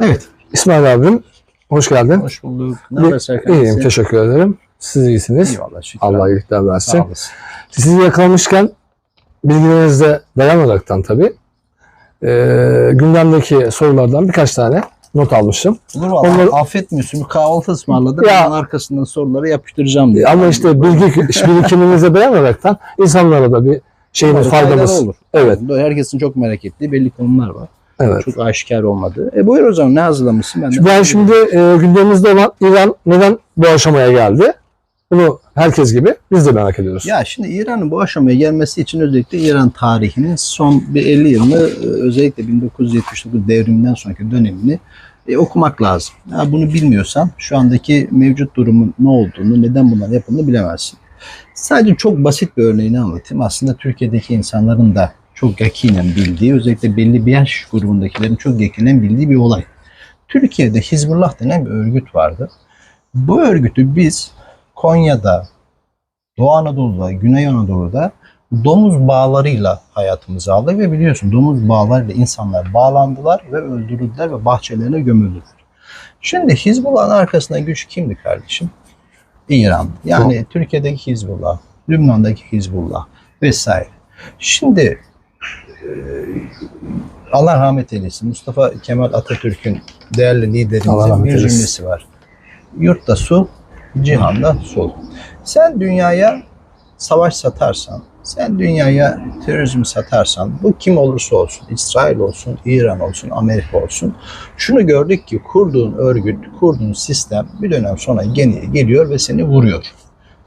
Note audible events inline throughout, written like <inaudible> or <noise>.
Evet. İsmail abim hoş geldin. Hoş bulduk. Ne haber? İyiyim Sen? teşekkür ederim. Siz iyisiniz. Eyvallah şükür. Allah iyilikler versin. Sizi yakalamışken bilgilerinizde dayanaraktan tabii e, gündemdeki sorulardan birkaç tane not almıştım. Olur valla. Onları- Affetmiyorsun. Bir kahvaltı ısmarladım. Ya- Ben arkasından soruları yapıştıracağım diye. Ama işte bilgi birikiminize dayanaraktan insanlara da bir şeyimiz faydamız. olur. Evet. Herkesin çok merak ettiği belli konular var. Evet. Çok aşikar olmadı. E buyur o zaman ne hazırlamışsın? Ben, Ben şimdi e, gündemimizde olan İran neden bu aşamaya geldi? Bunu herkes gibi biz de merak ediyoruz. Ya şimdi İran'ın bu aşamaya gelmesi için özellikle İran tarihinin son bir 50 yılını e, özellikle 1979 devriminden sonraki dönemini e, okumak lazım. Ya bunu bilmiyorsan şu andaki mevcut durumun ne olduğunu, neden bunlar yapıldığını bilemezsin. Sadece çok basit bir örneğini anlatayım. Aslında Türkiye'deki insanların da çok yakinen bildiği, özellikle belli bir yaş grubundakilerin çok yakinen bildiği bir olay. Türkiye'de Hizbullah denen bir örgüt vardı. Bu örgütü biz Konya'da, Doğu Anadolu'da, Güney Anadolu'da domuz bağlarıyla hayatımızı aldık ve biliyorsun domuz bağlarıyla insanlar bağlandılar ve öldürüldüler ve bahçelerine gömüldüler. Şimdi Hizbullah'ın arkasında güç kimdi kardeşim? İran. Yani Türkiye'deki Hizbullah, Lübnan'daki Hizbullah vesaire. Şimdi Allah rahmet eylesin Mustafa Kemal Atatürk'ün değerli liderimizin bir cümlesi var. Yurtta sulh, cihanda sulh. Sen dünyaya savaş satarsan, sen dünyaya terörizm satarsan, bu kim olursa olsun, İsrail olsun, İran olsun, Amerika olsun, şunu gördük ki kurduğun örgüt, kurduğun sistem bir dönem sonra gene geliyor ve seni vuruyor.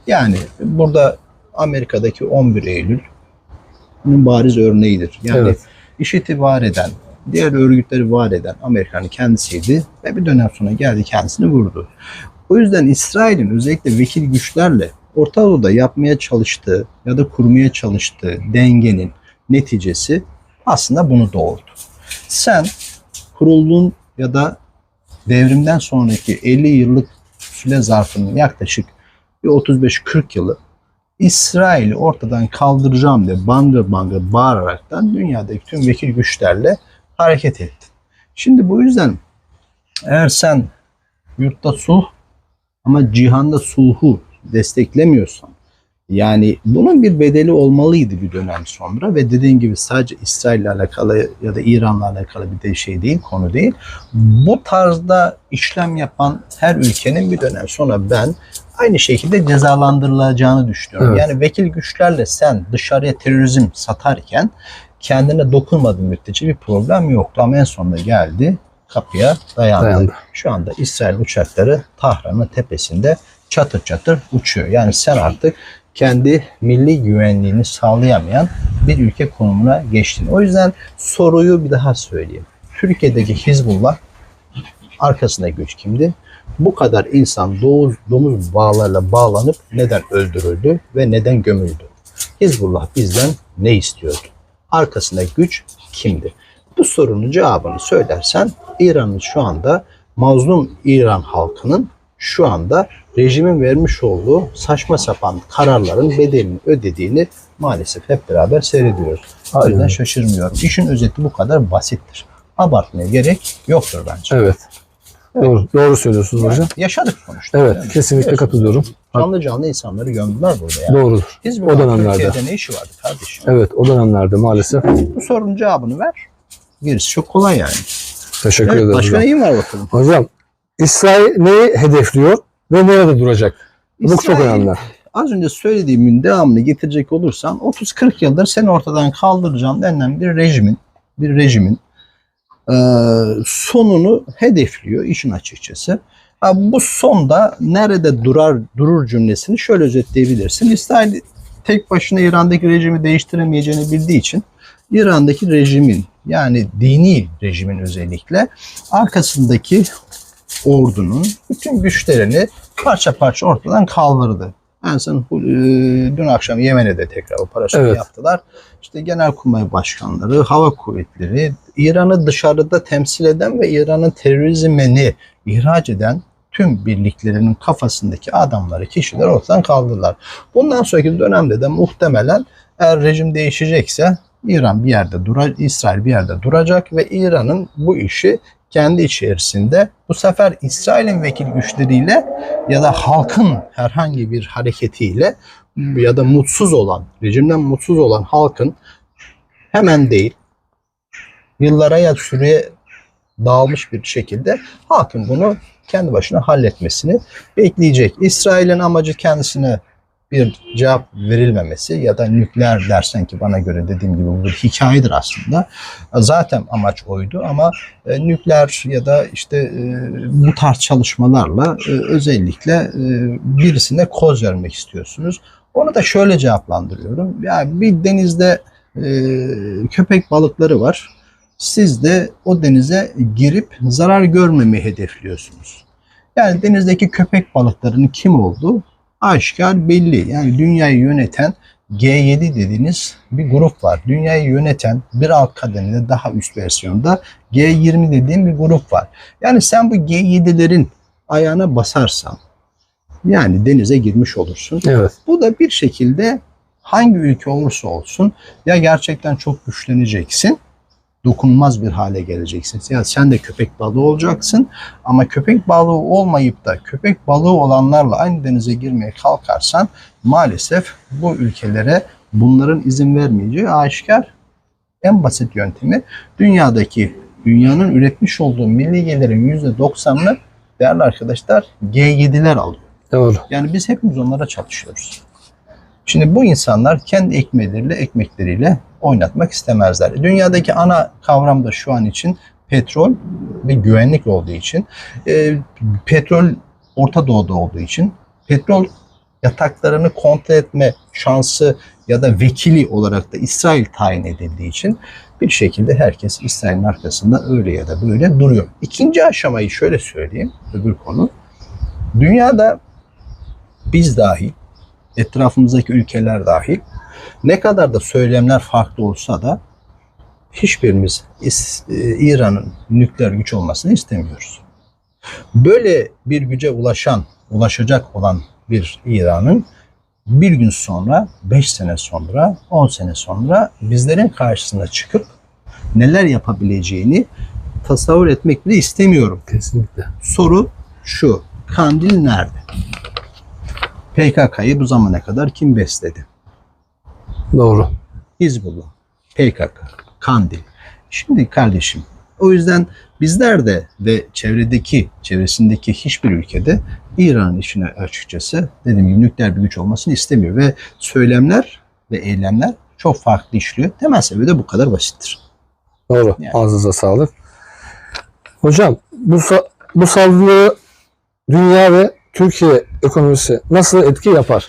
Yani burada Amerika'daki 11 Eylül bunun bariz örneğidir. Yani Evet. IŞİD'i var eden, diğer örgütleri var eden Amerika'nın kendisiydi ve bir dönem sonra geldi kendisini vurdu. O yüzden İsrail'in özellikle vekil güçlerle Orta Doğu'da yapmaya çalıştığı ya da kurmaya çalıştığı dengenin neticesi aslında bunu doğurdu. Sen kurulduğun ya da devrimden sonraki 50 yıllık süre zarfının yaklaşık bir 35-40 yılı İsrail'i ortadan kaldıracağım diye bangır bangır bağıraraktan dünyadaki tüm vekil güçlerle hareket ettin. Şimdi bu yüzden eğer sen yurtta sulh ama cihanda sulhu desteklemiyorsan yani bunun bir bedeli olmalıydı bir dönem sonra ve dediğin gibi sadece İsrail ile alakalı ya da İran'la alakalı bir de şey değil, konu değil. Bu tarzda işlem yapan her ülkenin bir dönem sonra ben aynı şekilde cezalandırılacağını düşünüyorum. Evet. Yani vekil güçlerle sen dışarıya terörizm satarken kendine dokunmadığın müddetçe bir problem yoktu ama en sonunda geldi kapıya dayandı. Dayandı. Şu anda İsrail uçakları Tahran'ın tepesinde çatır çatır uçuyor. Yani sen artık kendi milli güvenliğini sağlayamayan bir ülke konumuna geçtin. O yüzden soruyu bir daha söyleyeyim. Türkiye'deki Hizbullah arkasında güç kimdi? Bu kadar insan domuz, domuz bağlarla bağlanıp neden öldürüldü ve neden gömüldü? Hizbullah bizden ne istiyordu? Arkasında güç kimdi? Bu sorunun cevabını söylersen İran'ın şu anda mazlum İran halkının şu anda rejimin vermiş olduğu saçma sapan kararların bedelini ödediğini maalesef hep beraber seyrediyoruz. O yüzden şaşırmıyorum. İşin özeti bu kadar basittir. Abartmaya gerek yoktur bence. Evet. Doğru, doğru söylüyorsunuz hocam. Yaşadık sonuçta. Evet, Yani kesinlikle katılıyorum. Canlı canlı insanları gömdüler burada yani. Doğrudur. Hizbullah O dönemlerde. Türkiye'de ne işi vardı kardeşim? Evet, o dönemlerde maalesef. Bu sorunun cevabını ver. Gerisi çok kolay yani. Teşekkür Evet, ederim. başka neyin var bakalım? Hocam, İsrail neyi hedefliyor ve nerede duracak? Bu çok İsrail, önemli. Az önce söylediğimin devamını getirecek olursam 30-40 yıldır seni ortadan kaldıracağım denilen bir rejimin bir rejimin e, sonunu hedefliyor işin açıkçası. Ha, bu sonda nerede durar durur cümlesini şöyle özetleyebilirsin. İsrail tek başına İran'daki rejimi değiştiremeyeceğini bildiği için İran'daki rejimin yani dini rejimin özellikle arkasındaki ordunun bütün güçlerini parça parça ortadan kaldırdı. En son e, dün akşam Yemen'e de tekrar operasyon Evet. yaptılar. İşte genelkurmay başkanları, hava kuvvetleri, İran'ı dışarıda temsil eden ve İran'ın terörizmini ihraç eden tüm birliklerinin kafasındaki adamları, kişiler ortadan kaldırdılar. Bundan sonraki dönemde de muhtemelen eğer rejim değişecekse İran bir yerde durar, İsrail bir yerde duracak ve İran'ın bu işi kendi içerisinde bu sefer İsrail'in vekil güçleriyle ya da halkın herhangi bir hareketiyle ya da mutsuz olan, rejimden mutsuz olan halkın hemen değil, yıllara ya süreye dağılmış bir şekilde halkın bunu kendi başına halletmesini bekleyecek. İsrail'in amacı kendisine bir cevap verilmemesi ya da nükleer dersen ki bana göre dediğim gibi bu bir hikayedir aslında. Zaten amaç oydu ama e, nükleer ya da işte e, bu tarz çalışmalarla e, özellikle birisine koz vermek istiyorsunuz. Onu da şöyle cevaplandırıyorum. Yani bir denizde köpek balıkları var. Siz de o denize girip zarar görmemeyi hedefliyorsunuz. Yani denizdeki köpek balıklarının kim olduğu aşikar belli. Yani dünyayı yöneten G7 dediğiniz bir grup var. Dünyayı yöneten bir alt kademede daha üst versiyonda G20 dediğim bir grup var. Yani sen bu G7'lerin ayağına basarsan yani denize girmiş olursun. Evet. Bu da bir şekilde hangi ülke olursa olsun ya gerçekten çok güçleneceksin dokunulmaz bir hale geleceksin. Ya sen de köpek balığı olacaksın ama köpek balığı olmayıp da köpek balığı olanlarla aynı denize girmeye kalkarsan maalesef bu ülkelere bunların izin vermeyeceği aşikar. En basit yöntemi dünyadaki dünyanın üretmiş olduğu milli gelirin %90'ını değerli arkadaşlar G7'ler alıyor. Doğru. Yani biz hepimiz onlara çalışıyoruz. Şimdi bu insanlar kendi ekmeğleriyle, ekmekleriyle oynatmak istemezler. Dünyadaki ana kavram da şu an için petrol ve güvenlik olduğu için, e, petrol Orta Doğu'da olduğu için, petrol yataklarını kontrol etme şansı ya da vekili olarak da İsrail tayin edildiği için bir şekilde herkes İsrail'in arkasında öyle ya da böyle duruyor. İkinci aşamayı şöyle söyleyeyim, öbür konu. Dünyada biz dahil, etrafımızdaki ülkeler dahil ne kadar da söylemler farklı olsa da hiçbirimiz e, İran'ın nükleer güç olmasını istemiyoruz. Böyle bir güce ulaşan, ulaşacak olan bir İran'ın bir gün sonra, 5 sene sonra, 10 sene sonra bizlerin karşısına çıkıp neler yapabileceğini tasavvur etmek bile istemiyorum. Kesinlikle. Soru şu. Kandil nerede? PKK'yı bu zamana kadar kim besledi? Doğru. Hizbullah, PKK, Kandil. Şimdi kardeşim o yüzden bizler de ve çevredeki, çevresindeki hiçbir ülkede İran'ın işine açıkçası dediğim gibi nükleer bir güç olmasını istemiyor ve söylemler ve eylemler çok farklı işliyor. Temel sebebi de bu kadar basittir. Doğru. Yani. Ağzınıza sağlık. Hocam bu bu saldırı dünya ve Türkiye ekonomisi nasıl etki yapar?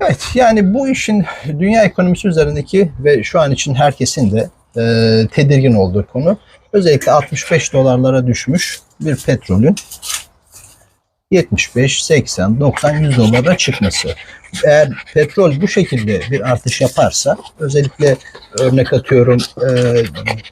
Evet yani bu işin dünya ekonomisi üzerindeki ve şu an için herkesin de e, tedirgin olduğu konu özellikle 65 dolarlara düşmüş bir petrolün 75, 80, 90, 100 dolara çıkması. Eğer petrol bu şekilde bir artış yaparsa özellikle örnek atıyorum e,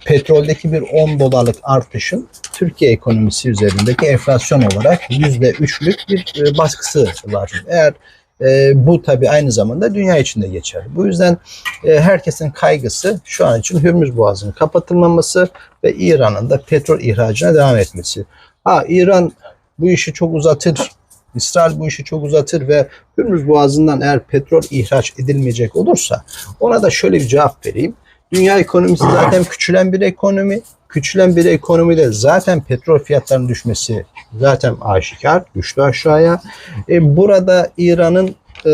petroldeki bir 10 dolarlık artışın Türkiye ekonomisi üzerindeki enflasyon olarak %3'lük bir e, baskısı var. Eğer e, bu tabi aynı zamanda dünya içinde geçer. Bu yüzden e, herkesin kaygısı şu an için Hürmüz Boğazı'nın kapatılmaması ve İran'ın da petrol ihracına devam etmesi. Ha İran bu işi çok uzatır. İsrail bu işi çok uzatır ve Hürmüz Boğazı'ndan eğer petrol ihraç edilmeyecek olursa ona da şöyle bir cevap vereyim. Dünya ekonomisi zaten küçülen bir ekonomi. Küçülen bir ekonomide zaten petrol fiyatlarının düşmesi zaten aşikar, düştü aşağıya. E, burada İran'ın e,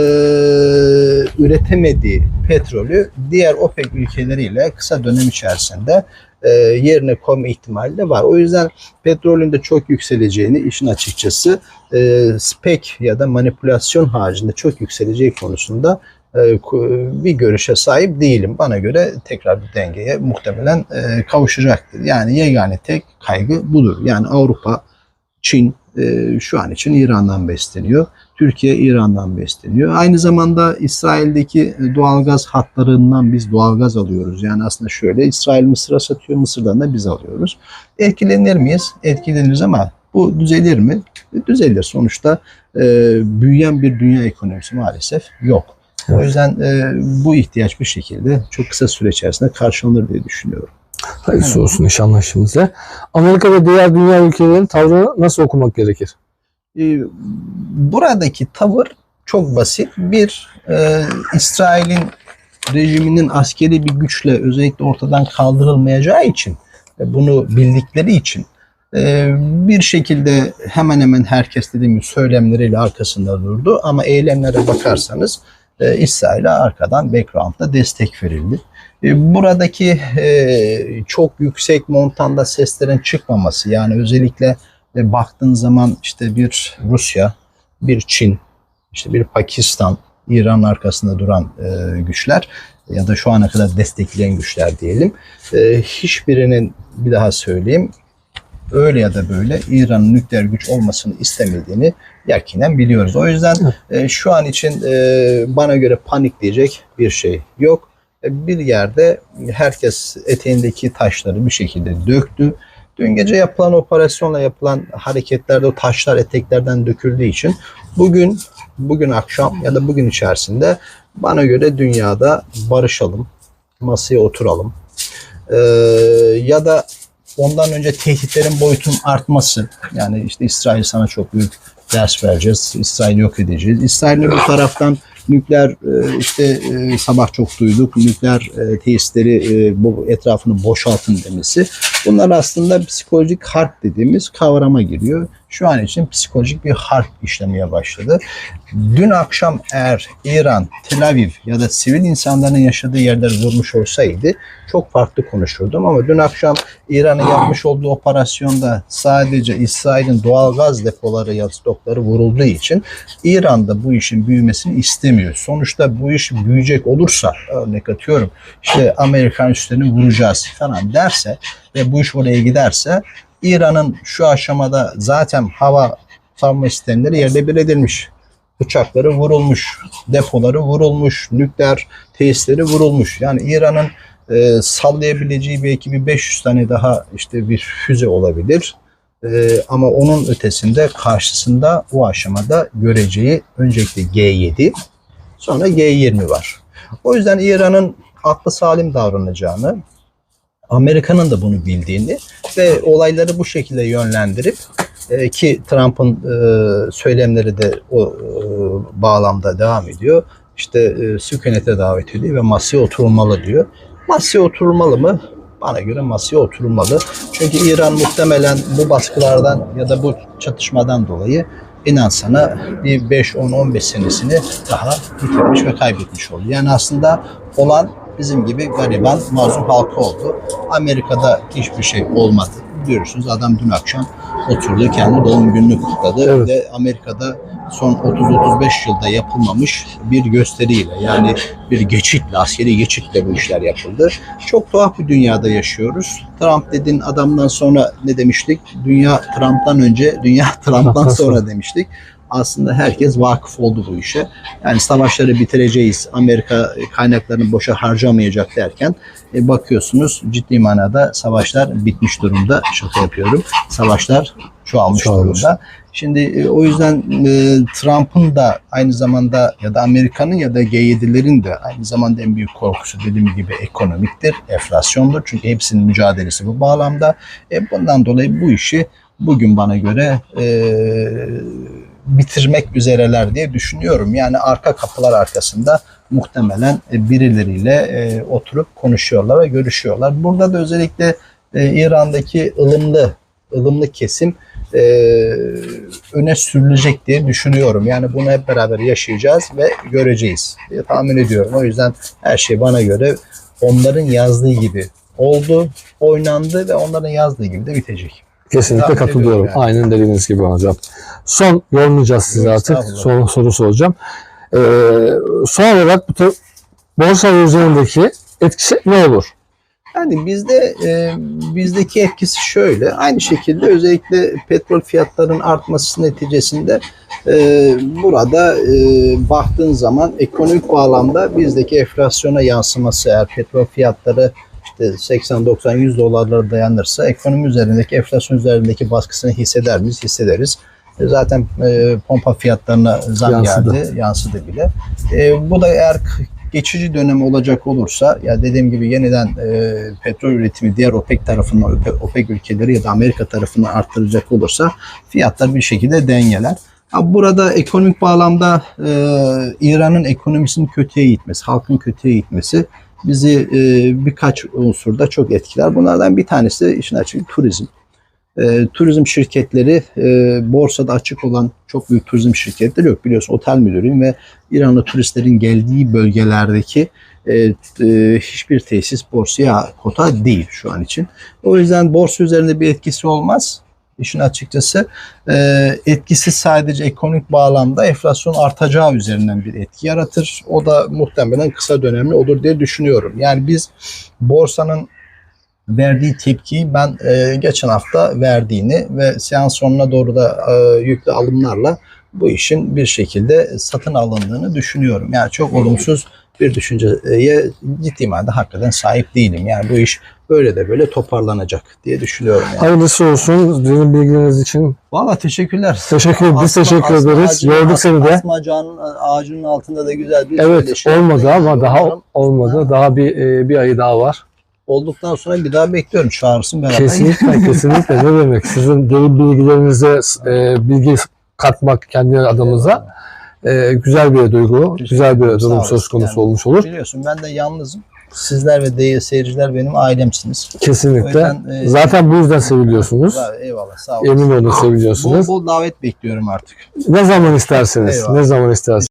üretemediği petrolü diğer OPEC ülkeleriyle kısa dönem içerisinde e, yerine koyma ihtimali de var. O yüzden petrolün de çok yükseleceğini işin açıkçası e, spek ya da manipülasyon haricinde çok yükseleceği konusunda e, bir görüşe sahip değilim. Bana göre tekrar bir dengeye muhtemelen kavuşacaktır. Yani yegane tek kaygı budur. Yani Avrupa, Çin şu an için İran'dan besleniyor. Türkiye İran'dan besleniyor. Aynı zamanda İsrail'deki doğalgaz hatlarından biz doğalgaz alıyoruz. Yani aslında şöyle İsrail Mısır'a satıyor, Mısır'dan da biz alıyoruz. Etkilenir miyiz? Etkileniriz ama bu düzelir mi? Düzelir. Sonuçta e, büyüyen bir dünya ekonomisi maalesef yok. O Evet. yüzden e, bu ihtiyaç bir şekilde çok kısa süre içerisinde karşılanır diye düşünüyorum. Hayırlısı olsun inşallah işimize. Amerika ve diğer dünya ülkelerinin tavrını nasıl okumak gerekir? Ee, buradaki tavır çok basit. Bir, e, İsrail'in rejiminin askeri bir güçle özellikle ortadan kaldırılmayacağı için ve bunu bildikleri için e, bir şekilde hemen hemen herkes dediğim gibi söylemleriyle arkasında durdu ama eylemlere bakarsanız e, İsrail'e arkadan background'da destek verildi. E, buradaki e, çok yüksek montanda seslerin çıkmaması yani özellikle ve baktığın zaman işte bir Rusya, bir Çin, işte bir Pakistan, İran arkasında duran e, güçler ya da şu ana kadar destekleyen güçler diyelim. E, hiçbirinin bir daha söyleyeyim öyle ya da böyle İran'ın nükleer güç olmasını istemediğini yakinen biliyoruz. O yüzden e, şu an için e, bana göre panik diyecek bir şey yok. E, bir yerde herkes eteğindeki taşları bir şekilde döktü. Dün gece yapılan operasyonla yapılan hareketlerde o taşlar eteklerden döküldüğü için bugün bugün akşam ya da bugün içerisinde bana göre dünyada barışalım, masaya oturalım. Ee, ya da ondan önce tehditlerin boyutunun artması yani işte İsrail sana çok büyük ders vereceğiz, İsrail yok edeceğiz. İsrail'in bu taraftan nükleer e, işte e, sabah çok duyduk nükleer e, tesisleri etrafını boşaltın demesi. Bunlar aslında psikolojik harp dediğimiz kavrama giriyor. Şu an için psikolojik bir harp işlemeye başladı. Dün akşam eğer İran, Tel Aviv ya da sivil insanların yaşadığı yerler vurmuş olsaydı çok farklı konuşurdum ama dün akşam İran'ın yapmış olduğu operasyonda sadece İsrail'in doğal gaz depoları ya stokları vurulduğu için İran'da bu işin büyümesini istemiyor. Sonuçta bu iş büyüyecek olursa örnek atıyorum işte Amerikan üslerini vuracağız falan derse ve bu iş oraya giderse İran'ın şu aşamada zaten hava savunma sistemleri yerle bir edilmiş. Uçakları vurulmuş, depoları vurulmuş, nükleer tesisleri vurulmuş. Yani İran'ın e, sallayabileceği belki bir 500 tane daha işte bir füze olabilir. E, ama onun ötesinde karşısında o aşamada göreceği öncelikle G7 sonra G20 var. O yüzden İran'ın aklı salim davranacağını, Amerika'nın da bunu bildiğini ve olayları bu şekilde yönlendirip e, ki Trump'ın e, söylemleri de o e, bağlamda devam ediyor. İşte e, sükunete davet ediyor ve masaya oturulmalı diyor. Masaya oturulmalı mı? Bana göre masaya oturulmalı. Çünkü İran muhtemelen bu baskılardan ya da bu çatışmadan dolayı inan sana bir 5-10-15 senesini daha bitirmiş ve kaybetmiş oldu. Yani aslında olan bizim gibi gariban, mazlum halkı oldu. Amerika'da hiçbir şey olmadı. Görüyorsunuz adam dün akşam oturdu kendi doğum gününü kutladı Evet. ve Amerika'da son 30-35 yılda yapılmamış bir gösteriyle yani bir geçitle, askeri geçitle bu işler yapıldı. Çok tuhaf bir dünyada yaşıyoruz. Trump dediğin adamdan sonra ne demiştik? Dünya Trump'tan önce, dünya <laughs> Trump'tan sonra demiştik. Aslında herkes vakıf oldu bu işe. Yani savaşları bitireceğiz, Amerika kaynaklarını boşa harcamayacak derken e, bakıyorsunuz ciddi manada savaşlar bitmiş durumda. Şaka yapıyorum. Savaşlar çoğalmış Çoğalmış. durumda. Şimdi e, o yüzden e, Trump'ın da aynı zamanda ya da Amerika'nın ya da G7'lerin de aynı zamanda en büyük korkusu dediğim gibi ekonomiktir, enflasyondur. Çünkü hepsinin mücadelesi bu bağlamda. E, bundan dolayı bu işi bugün bana göre e, bitirmek üzereler diye düşünüyorum. Yani arka kapılar arkasında muhtemelen e, birileriyle e, oturup konuşuyorlar ve görüşüyorlar. Burada da özellikle e, İran'daki ılımlı ılımlı kesim öne sürülecek diye düşünüyorum. Yani bunu hep beraber yaşayacağız ve göreceğiz diye tahmin ediyorum. O yüzden her şey bana göre onların yazdığı gibi oldu, oynandı ve onların yazdığı gibi de bitecek. Kesinlikle Tahmin katılıyorum. yani. Aynen dediğiniz gibi hocam. Son yormayacağız sizi artık. Son soru soracağım. Ee, son olarak bu borsa üzerindeki etkisi ne olur? Yani bizde e, bizdeki etkisi şöyle. Aynı şekilde özellikle petrol fiyatlarının artması neticesinde e, burada e, baktığın zaman ekonomik bağlamda bizdeki enflasyona yansıması eğer petrol fiyatları işte 80 90 100 dolarlara dayanırsa ekonomi üzerindeki enflasyon üzerindeki baskısını hisseder miyiz? Hissederiz. E, Zaten e, pompa fiyatlarına zam Yansıdı. geldi, yansıdı bile. E, bu da eğer geçici dönem olacak olursa ya dediğim gibi yeniden e, petrol üretimi diğer OPEC tarafından OPEC, OPEC ülkeleri ya da Amerika tarafından arttıracak olursa fiyatlar bir şekilde dengeler. Ha, burada ekonomik bağlamda e, İran'ın ekonomisinin kötüye gitmesi, halkın kötüye gitmesi bizi e, birkaç unsurda çok etkiler. Bunlardan bir tanesi işin açığı turizm. E, turizm şirketleri e, borsada açık olan çok büyük turizm şirketleri yok. Biliyorsun otel müdürüyüm ve İranlı turistlerin geldiği bölgelerdeki e, e, hiçbir tesis borsaya kota değil şu an için. O yüzden borsa üzerinde bir etkisi olmaz. İşin açıkçası e, etkisi sadece ekonomik bağlamda enflasyon artacağı üzerinden bir etki yaratır. O da muhtemelen kısa dönemli olur diye düşünüyorum. Yani biz borsanın verdiği tepkiyi ben e, geçen hafta verdiğini ve seans sonuna doğru da e, yüklü alımlarla bu işin bir şekilde satın alındığını düşünüyorum. Yani çok olumsuz bir düşünceye ciddi manada hakikaten sahip değilim. Yani bu iş böyle de böyle toparlanacak diye düşünüyorum. Yani. Hayırlısı olsun. Sizin bilgileriniz için. Valla teşekkürler. Teşekkür ederiz. Biz teşekkür asma ederiz. Gördük seni de. Asma ağacının, ağacının altında da güzel bir Evet olmadı ama daha Umarım olmadı. Daha bir e, bir ayı daha var. olduktan sonra bir daha bekliyorum. Çağırsın beraber. Kesinlikle <laughs> kesinlikle ne demek. Sizin derin bilgilerinize e, bilgi katmak kendi adımıza e, güzel bir duygu, güzel bir ederim, sağ durum söz konusu Yani olmuş olur. Biliyorsun ben de yalnızım. Sizler ve değerli seyirciler benim ailemsiniz. O Kesinlikle. yüzden, e, Zaten bu yüzden seviliyorsunuz. Eyvallah sağ olun. Emin olun Bol seviliyorsunuz. bol davet bekliyorum artık. Ne zaman isterseniz. Eyvallah. Ne zaman isterseniz.